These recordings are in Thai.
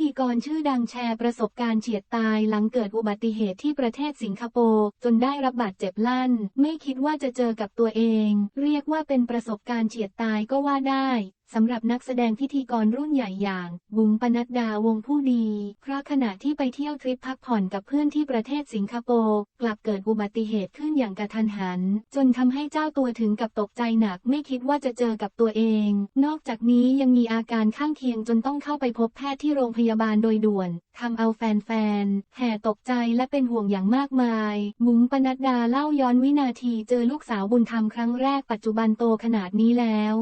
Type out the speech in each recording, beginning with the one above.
ธีกรชื่อดังแชร์ประสบการณ์เฉียดตายหลังเกิดอุบัติเหตุที่ประเทศสิงคโปร์จนได้รับบาดเจ็บลั่น ไม่คิดว่าจะเจอกับตัวเอง เรียกว่าเป็นประสบการณ์เฉียดตายก็ว่าได้ สำหรับนักแสดงพิธีกรรุ่นใหญ่อย่าง บุ๋มปนัดดาวงผู้ดี เพราะขณะที่ไปเที่ยวทริปพักผ่อนกับเพื่อนที่ประเทศสิงคโปร์กลับเกิดอุบัติเหตุขึ้นอย่างกระทันหัน จนทำให้เจ้าตัวถึงกับตกใจหนักไม่คิดว่าจะเจอกับตัวเอง นอกจากนี้ยังมีอาการข้างเคียงจนต้องเข้าไปพบแพทย์ที่โรงพยาบาลโดยด่วนทำเอาแฟนๆแห่ตกใจและเป็นห่วงอย่างมากมาย บุ๋มปนัดดาเล่าย้อนวินาทีเจอลูกสาวบุญธรรมครั้งแรกปัจจุบันโตขนาดนี้แล้ว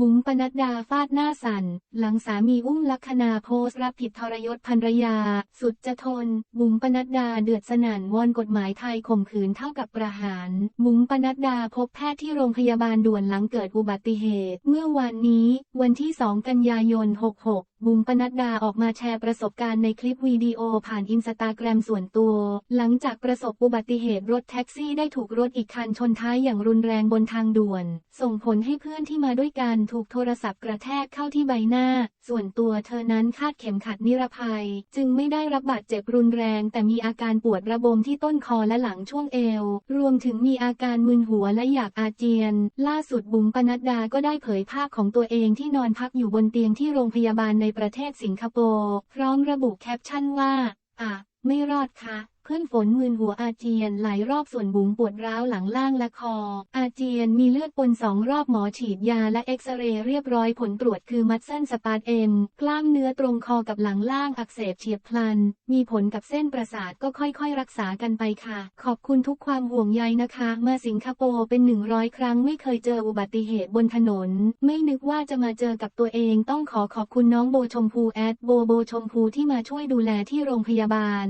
มุ้งปนัดดาฟาดหน้าสั่นหลังสามีอุ้มลักษณาโพสรับผิดทรยศภรรยา สุดจะทนมุ้งปนัดดาเดือดสนั่นวอนกฎหมายไทยข่มขืนเท่ากับประหารมุ้งปนัดดาพบแพทย์ที่โรงพยาบาลด่วนหลังเกิดอุบัติเหตุ เมื่อวานนี้ วันที่ 2 กันยายน 66 บุ๋มปนัดดาออกมาแชร์ประสบการณ์ในคลิปวิดีโอผ่านอินสตาแกรมส่วนตัว หลังจากประสบอุบัติเหตุรถแท็กซี่ได้ถูกรถอีกคันชนท้ายอย่างรุนแรงบนทางด่วน ส่งผลให้เพื่อนที่มาด้วยกันถูกโทรศัพท์กระแทกเข้าที่ใบหน้า ส่วนตัวเธอนั้นคาดเข็มขัดนิรภัย จึงไม่ได้รับบาดเจ็บรุนแรง แต่มีอาการปวดระบมที่ต้นคอและหลังช่วงเอว รวมถึงมีอาการมึนหัวและอยากอาเจียน ล่าสุดบุ๋มปนัดดาก็ได้เผยภาพของตัวเองที่นอนพักอยู่บนเตียงที่โรงพยาบาลในประเทศสิงคโปร์ พร้อมระบุแคปชั่นว่า อะ ไม่รอดค่ะ พื่อนฝนมึนหัวอาเจียนหลายรอบส่วนบุ๋มปวดร้าวหลังล่างและคอ อาเจียนมีเลือดปนสองรอบหมอฉีดยาและเอ็กซเรย์เรียบร้อยผลตรวจคือมัดเส้นสปาร์เอ็มกล้ามเนื้อตรงคอกับหลังล่างอักเสบเฉียบพลัน มีผลกับเส้นประสาทก็ค่อยๆ รักษากันไปค่ะ ขอบคุณทุกความห่วงใยนะคะ มาสิงคโปร์เป็นหนึ่งร้อยครั้งไม่เคยเจออุบัติเหตุบนถนน ไม่นึกว่าจะมาเจอกับตัวเองต้องขอขอบคุณน้องโบชมพูแอดโบโบชมพูที่มาช่วยดูแลที่โรงพยาบาล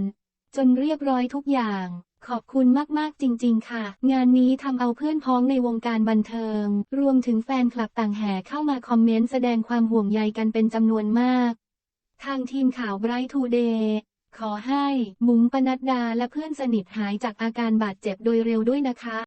จนเรียบร้อยทุกอย่าง ขอบคุณมากๆจริง ๆ ค่ะ งานนี้ทำเอาเพื่อนพ้องในวงการบันเทิง รวมถึงแฟนคลับต่างแห่เข้ามาคอมเมนต์แสดงความห่วงใยกันเป็นจำนวนมาก ทางทีมข่าวไบรท์ทูเดย์ขอให้ มุ้งปนัดดาและเพื่อนสนิทหายจากอาการบาดเจ็บโดยเร็วด้วยนะคะ